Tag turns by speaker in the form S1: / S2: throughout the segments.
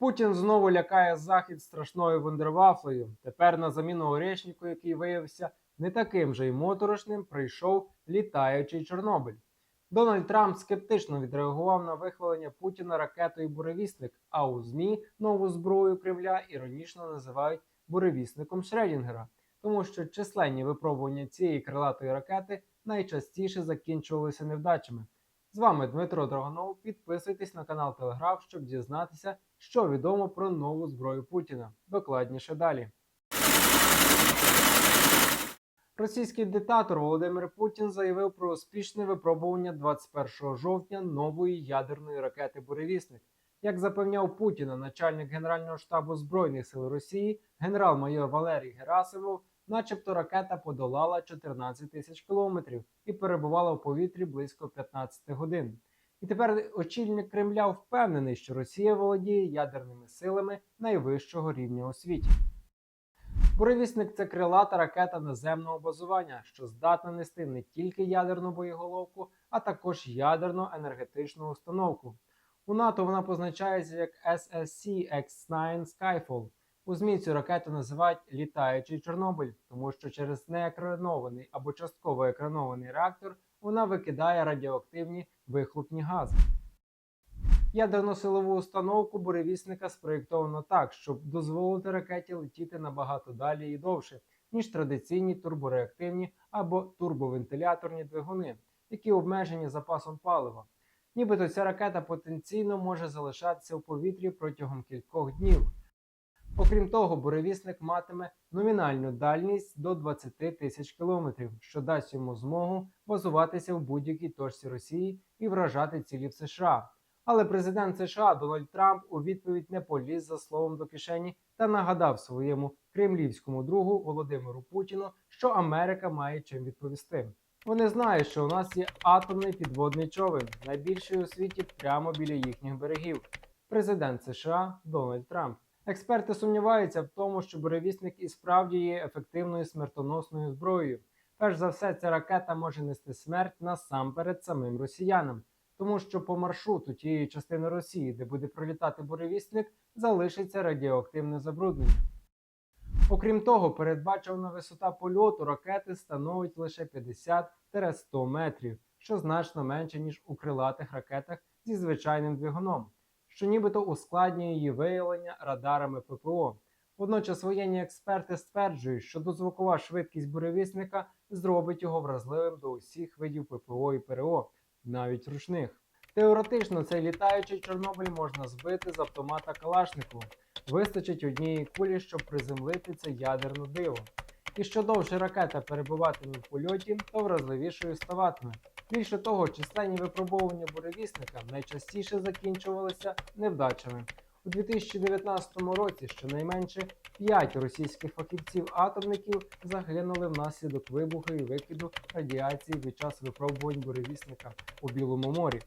S1: Путін знову лякає захід страшною вундервафлею. Тепер на заміну Орешніку, який виявився не таким же й моторошним, прийшов літаючий Чорнобиль. Дональд Трамп скептично відреагував на вихвалення Путіна ракетою буревісник, а у ЗМІ нову зброю Кремля іронічно називають буревісником Шредінгера, тому що численні випробування цієї крилатої ракети найчастіше закінчувалися невдачами. З вами Дмитро Драгонов. Підписуйтесь на канал Телеграф, щоб дізнатися, що відомо про нову зброю Путіна. Докладніше далі. Російський диктатор Володимир Путін заявив про успішне випробування 21 жовтня нової ядерної ракети Буревісник. Як запевняв Путіна, начальник Генерального штабу Збройних сил Росії, генерал-майор Валерій Герасимов, начебто ракета подолала 14 тисяч кілометрів і перебувала в повітрі близько 15 годин. І тепер очільник Кремля впевнений, що Росія володіє ядерними силами найвищого рівня у світі. Буревісник це крилата ракета наземного базування, що здатна нести не тільки ядерну боєголовку, а також ядерно-енергетичну установку. У НАТО вона позначається як SSC X9 Skyfall. У ЗМІ цю ракету називають літаючий Чорнобиль, тому що через неекранований або частково екранований реактор вона викидає радіоактивні вихлопні гази. Ядерно-силову установку буревісника спроєктовано так, щоб дозволити ракеті летіти набагато далі і довше, ніж традиційні турбореактивні або турбовентиляторні двигуни, які обмежені запасом палива. Нібито ця ракета потенційно може залишатися в повітрі протягом кількох днів. Окрім того, буревісник матиме номінальну дальність до 20 тисяч кілометрів, що дасть йому змогу базуватися в будь-якій точці Росії і вражати цілі в США. Але президент США Дональд Трамп у відповідь не поліз за словом до кишені та нагадав своєму кремлівському другу Володимиру Путіну, що Америка має чим відповісти. Вони знають, що у нас є атомний підводний човен, найбільший у світі прямо біля їхніх берегів. Президент США Дональд Трамп. Експерти сумніваються в тому, що буревісник і справді є ефективною смертоносною зброєю. Перш за все, ця ракета може нести смерть насамперед самим росіянам, тому що по маршруту тієї частини Росії, де буде пролітати буревісник, залишиться радіоактивне забруднення. Окрім того, передбачена висота польоту ракети становить лише 50-100 метрів, що значно менше, ніж у крилатих ракетах зі звичайним двигуном, що нібито ускладнює її виявлення радарами ППО. Водночас воєнні експерти стверджують, що дозвукова швидкість буревісника зробить його вразливим до усіх видів ППО і ПРО, навіть ручних. Теоретично цей літаючий Чорнобиль можна збити з автомата Калашникова. Вистачить однієї кулі, щоб приземлити це ядерне диво. І що довше ракета перебуватиме в польоті, то вразливішою ставатиме. Більше того, численні випробовування буревісника найчастіше закінчувалися невдачами. У 2019 році щонайменше 5 російських фахівців-атомників загинули внаслідок вибуху і викиду радіації під час випробувань буревісника у Білому морі.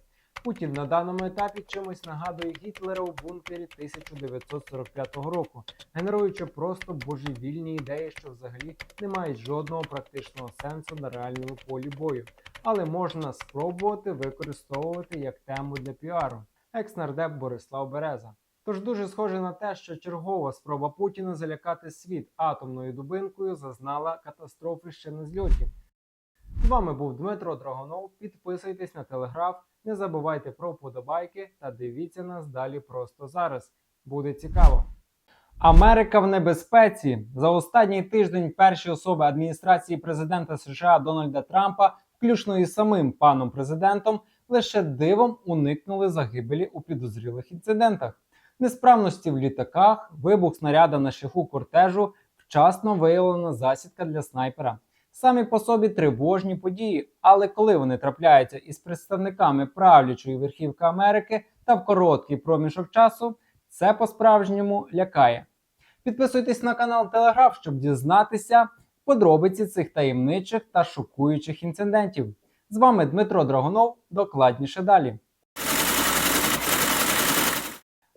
S1: Путін на даному етапі чимось нагадує Гітлера у бункері 1945 року, генеруючи просто божевільні ідеї, що взагалі не мають жодного практичного сенсу на реальному полі бою, але можна спробувати використовувати як тему для піару. Екс-нардеп Борислав Береза. Тож дуже схоже на те, що чергова спроба Путіна залякати світ атомною дубинкою зазнала катастрофи ще на зльоті. З вами був Дмитро Драгонов. Підписуйтесь на телеграф, не забувайте про вподобайки та дивіться нас далі просто зараз. Буде цікаво. Америка в небезпеці за останній тиждень перші особи адміністрації президента США Дональда Трампа, включно із самим паном президентом, лише дивом уникнули загибелі у підозрілих інцидентах. Несправності в літаках, вибух снаряда на шляху кортежу, вчасно виявлена засідка для снайпера. Самі по собі тривожні події, але коли вони трапляються із представниками правлячої верхівки Америки та в короткий проміжок часу, це по-справжньому лякає. Підписуйтесь на канал Телеграф, щоб дізнатися подробиці цих таємничих та шокуючих інцидентів. З вами Дмитро Драгонов. Докладніше далі.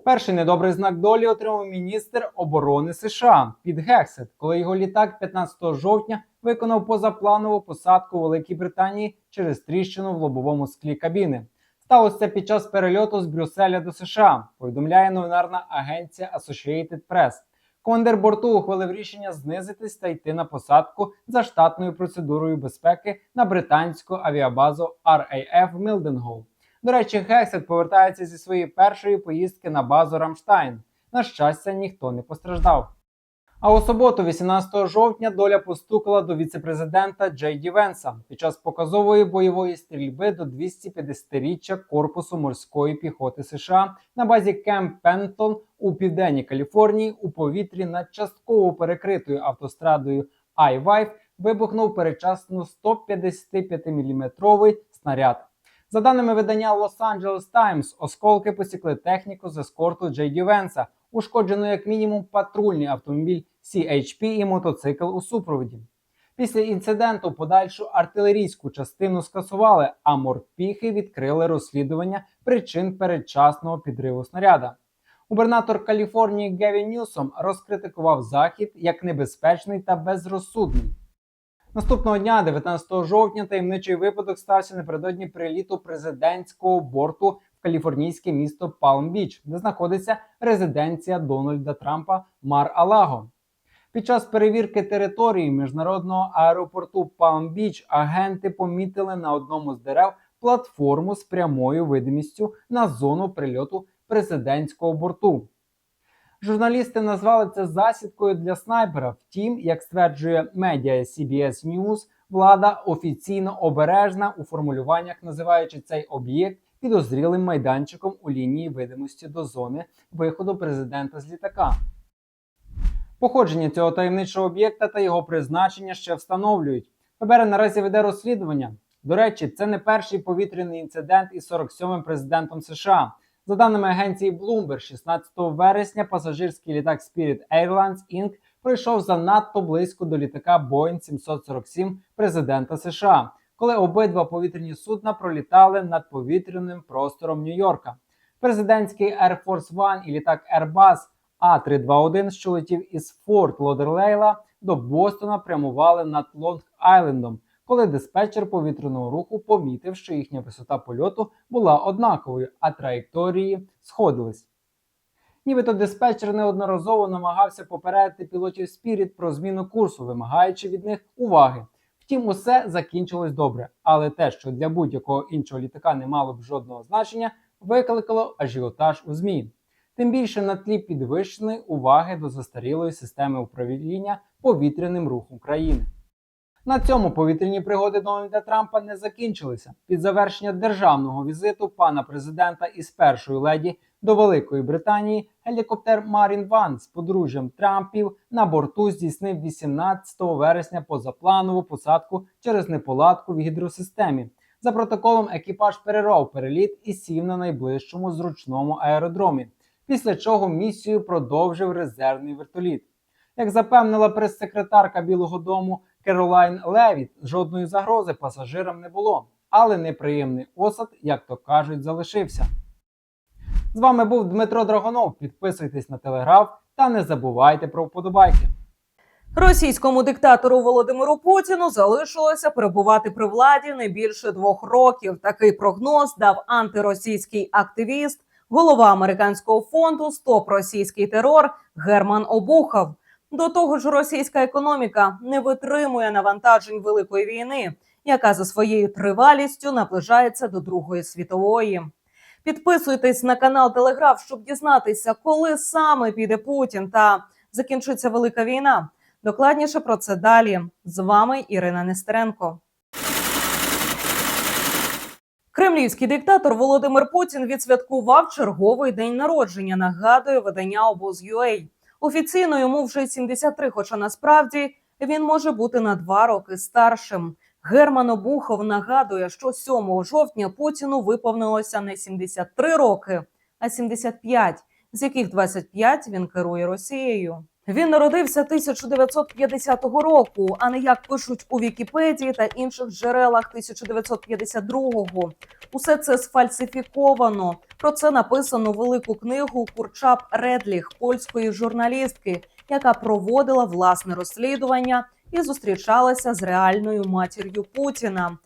S1: Перший недобрий знак долі отримав міністр оборони США Піт Гексет, коли його літак 15 жовтня виконав позапланову посадку у Великій Британії через тріщину в лобовому склі кабіни. Сталося це під час перельоту з Брюсселя до США. Повідомляє новинарна агенція Associated Press. Командир борту ухвалив рішення знизитись та йти на посадку за штатною процедурою безпеки на британську авіабазу RAF Mildenhall. До речі, Гексет повертається зі своєї першої поїздки на базу Рамштайн. На щастя, ніхто не постраждав. А у суботу, 18 жовтня, доля постукала до віцепрезидента Джей Ді Венса під час показової бойової стрільби до 250-річчя Корпусу морської піхоти США на базі Кемп Пентон у південній Каліфорнії у повітрі над частково перекритою автострадою I-5 вибухнув передчасно 155-мм снаряд. За даними видання Los Angeles Times, осколки посікли техніку з ескорту Джей Ді Венса, ушкоджено як мінімум патрульний автомобіль CHP і мотоцикл у супроводі. Після інциденту подальшу артилерійську частину скасували, а морпіхи відкрили розслідування причин передчасного підриву снаряда. Губернатор Каліфорнії Гевін Ньюсом розкритикував захід як небезпечний та безрозсудний. Наступного дня, 19 жовтня, таємничий випадок стався напередодні приліту президентського борту в каліфорнійське місто Палм-Біч, де знаходиться резиденція Дональда Трампа Мар-Алаго. Під час перевірки території міжнародного аеропорту Палм-Біч агенти помітили на одному з дерев платформу з прямою видимістю на зону прильоту президентського борту. Журналісти назвали це засідкою для снайпера. Втім, як стверджує медіа CBS News, влада офіційно обережна у формулюваннях, називаючи цей об'єкт підозрілим майданчиком у лінії видимості до зони виходу президента з літака. Походження цього таємничого об'єкта та його призначення ще встановлюють. ФБР наразі веде розслідування. До речі, це не перший повітряний інцидент із 47-м президентом США. За даними агенції Bloomberg, 16 вересня пасажирський літак Spirit Airlines Inc. пройшов занадто близько до літака Boeing 747 президента США, коли обидва повітряні судна пролітали над повітряним простором Нью-Йорка. Президентський Air Force One і літак Airbus А321, що летів із Форт Лодерлейла до Бостона, прямували над Лонг-Айлендом, коли диспетчер повітряного руху помітив, що їхня висота польоту була однаковою, а траєкторії сходились. Нібито диспетчер неодноразово намагався попередити пілотів Spirit про зміну курсу, вимагаючи від них уваги. Втім, усе закінчилось добре, але те, що для будь-якого іншого літака не мало б жодного значення, викликало ажіотаж у ЗМІ. Тим більше на тлі підвищеної уваги до застарілої системи управління повітряним рухом країни. На цьому повітряні пригоди Дональда Трампа не закінчилися. Під завершення державного візиту пана президента із першої леді до Великої Британії гелікоптер Марін Ван з подружжям Трампів на борту здійснив 18 вересня позапланову посадку через неполадку в гідросистемі. За протоколом екіпаж перервав переліт і сів на найближчому зручному аеродромі, після чого місію продовжив резервний вертоліт. Як запевнила прес-секретарка Білого Дому Керолайн Левіт, жодної загрози пасажирам не було, але неприємний осад, як то кажуть, залишився. З вами був Дмитро Драгонов. Підписуйтесь на телеграф та не забувайте про вподобайки.
S2: Російському диктатору Володимиру Путіну залишилося перебувати при владі не більше двох років. Такий прогноз дав антиросійський активіст, голова американського фонду Стоп російський терор Герман Обухов. До того ж, російська економіка не витримує навантажень великої війни, яка за своєю тривалістю наближається до Другої світової. Підписуйтесь на канал Телеграф, щоб дізнатися, коли саме піде Путін та закінчиться велика війна. Докладніше про це далі. З вами Ірина Нестеренко. Кремлівський диктатор Володимир Путін відсвяткував черговий день народження. Нагадує видання обоз.ua. Офіційно йому вже 73, хоча насправді він може бути на два роки старшим. Герман Обухов нагадує, що 7 жовтня Путіну виповнилося не 73 роки, а 75, з яких 25 він керує Росією. Він народився 1950 року, а не як пишуть у Вікіпедії та інших джерелах 1952-го. Усе це сфальсифіковано. Про це написано велику книгу Курчап Редліх, польської журналістки, яка проводила власне розслідування і зустрічалася з реальною матір'ю Путіна.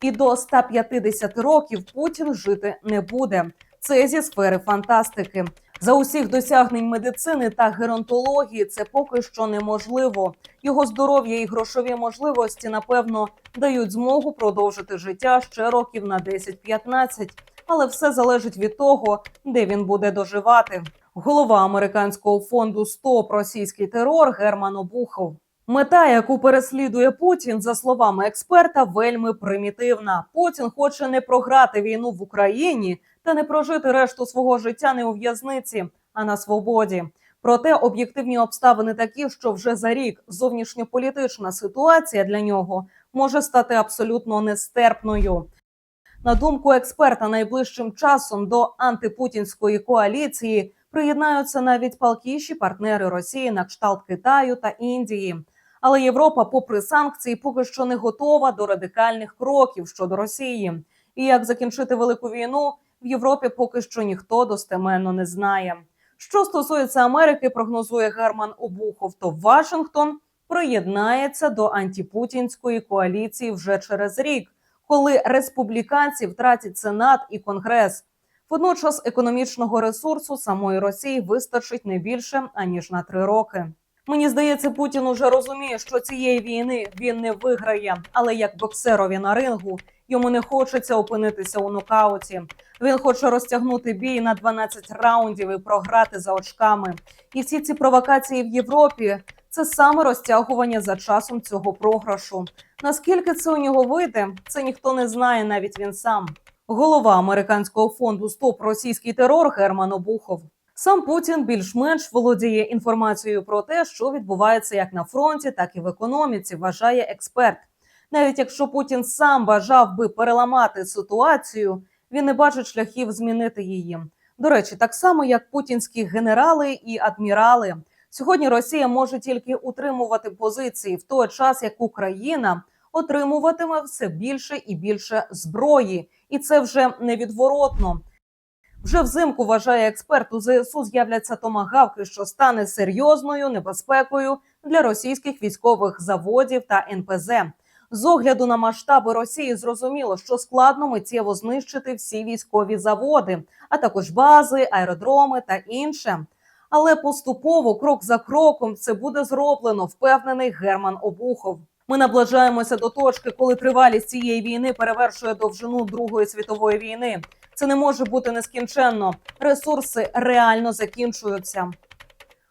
S2: і до 150 років Путін жити не буде. Це зі сфери фантастики. За усіх досягнень медицини та геронтології це поки що неможливо. Його здоров'я і грошові можливості, напевно, дають змогу продовжити життя ще років на 10-15. Але все залежить від того, де він буде доживати. Голова американського фонду «Стоп російський терор Герман Обухов. Мета, яку переслідує Путін, за словами експерта, вельми примітивна. Путін хоче не програти війну в Україні та не прожити решту свого життя не у в'язниці, а на свободі. Проте об'єктивні обставини такі, що вже за рік зовнішньополітична ситуація для нього може стати абсолютно нестерпною. На думку експерта, найближчим часом до антипутінської коаліції приєднаються навіть палкіші партнери Росії на кшталт Китаю та Індії. Але Європа, попри санкції, поки що не готова до радикальних кроків щодо Росії. І як закінчити велику війну в Європі поки що ніхто достеменно не знає. Що стосується Америки, прогнозує Герман Обухов, то Вашингтон приєднається до антипутінської коаліції вже через рік, коли республіканці втратять сенат і конгрес. Водночас економічного ресурсу самої Росії вистачить не більше аніж на три роки. Мені здається, Путін уже розуміє, що цієї війни він не виграє, але як боксерові на рингу йому не хочеться опинитися у нокауті. Він хоче розтягнути бій на 12 раундів і програти за очками. І всі ці провокації в Європі це саме розтягування за часом цього програшу. Наскільки це у нього вийде, це ніхто не знає, навіть він сам. Голова американського фонду Стоп російський терор Герман Обухов. Сам Путін більш-менш володіє інформацією про те, що відбувається як на фронті, так і в економіці, вважає експерт. Навіть якщо Путін сам бажав би переламати ситуацію, він не бачить шляхів змінити її. До речі, так само як путінські генерали і адмірали. Сьогодні Росія може тільки утримувати позиції в той час, як Україна отримуватиме все більше і більше зброї, і це вже невідворотно. Вже взимку вважає експерт у ЗСУ з'являться томагавки, що стане серйозною небезпекою для російських військових заводів та НПЗ. З огляду на масштаби Росії зрозуміло, що складно миттєво знищити всі військові заводи, а також бази, аеродроми та інше. Але поступово, крок за кроком, це буде зроблено, впевнений Герман Обухов. Ми наближаємося до точки, коли тривалість цієї війни перевершує довжину Другої світової війни. Це не може бути нескінченно. Ресурси реально закінчуються.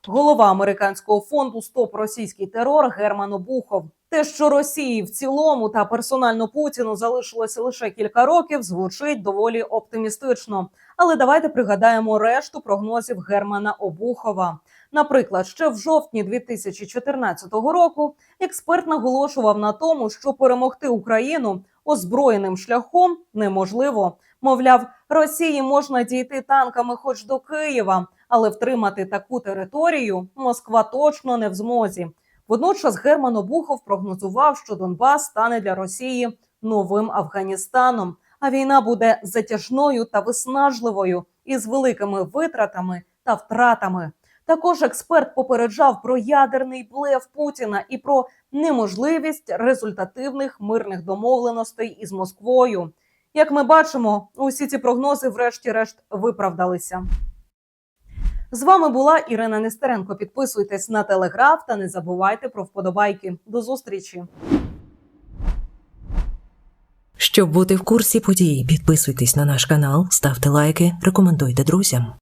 S2: Голова американського фонду Стоп російський терор Герман Обухов. Те, що Росії в цілому та персонально Путіну залишилося лише кілька років, звучить доволі оптимістично. Але давайте пригадаємо решту прогнозів Германа Обухова. Наприклад, ще в жовтні 2014 року експерт наголошував на тому, що перемогти Україну озброєним шляхом неможливо. Мовляв, Росії можна дійти танками хоч до Києва, але втримати таку територію Москва точно не в змозі. Водночас Герман Обухов прогнозував, що Донбас стане для Росії новим Афганістаном, а війна буде затяжною та виснажливою із великими витратами та втратами. Також експерт попереджав про ядерний блеф Путіна і про неможливість результативних мирних домовленостей із Москвою. Як ми бачимо, усі ці прогнози, врешті-решт, виправдалися. З вами була Ірина Нестеренко. Підписуйтесь на телеграф та не забувайте про вподобайки. До зустрічі.
S3: Щоб бути в курсі подій, підписуйтесь на наш канал, ставте лайки, рекомендуйте друзям.